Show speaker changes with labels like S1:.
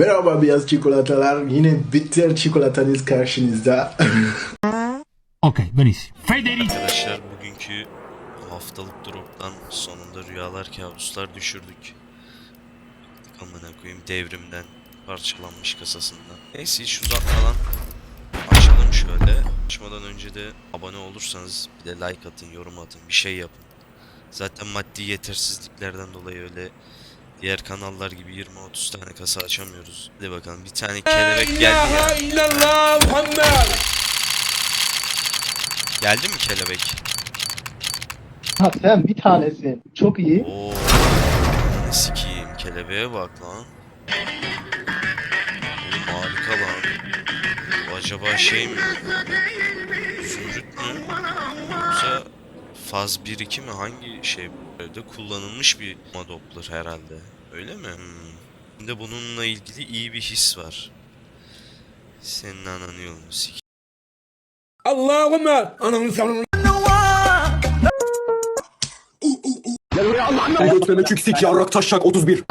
S1: Merhaba beyaz çikolatalar. Yine bitter çikolatanız karşınızda.
S2: Ok, benissimo. Federico.
S3: Arkadaşlar bugünkü haftalık drop'tan sonunda rüyalar kabuslar düşürdük. Amına koyayım devrimden parçalanmış kasasından. Neyse hiç uzatmadan açalım şöyle. Açmadan önce de abone olursanız bir de like atın, yorum atın, bir şey yapın. Zaten maddi yetersizliklerden dolayı öyle diğer kanallar gibi 20-30 tane kasa açamıyoruz. Hadi bakalım bir tane kelebek geldi ya. Geldi mi kelebek?
S4: Ha sen bir tanesin. Çok iyi.
S3: Oo, sikiyim kelebeğe bak lan. Oğlum harika lan. Bu acaba şey mi? Zümrüt mü? Yoksa faz 1-2 mi? Hangi şey böyle kullanılmış bir Doppler herhalde. Öyle mi? Hmm. Şimdi bununla ilgili iyi bir his var. Senin ananı yolunu sik.
S5: Ben götüreme çünkü sik yarrak taşak 31.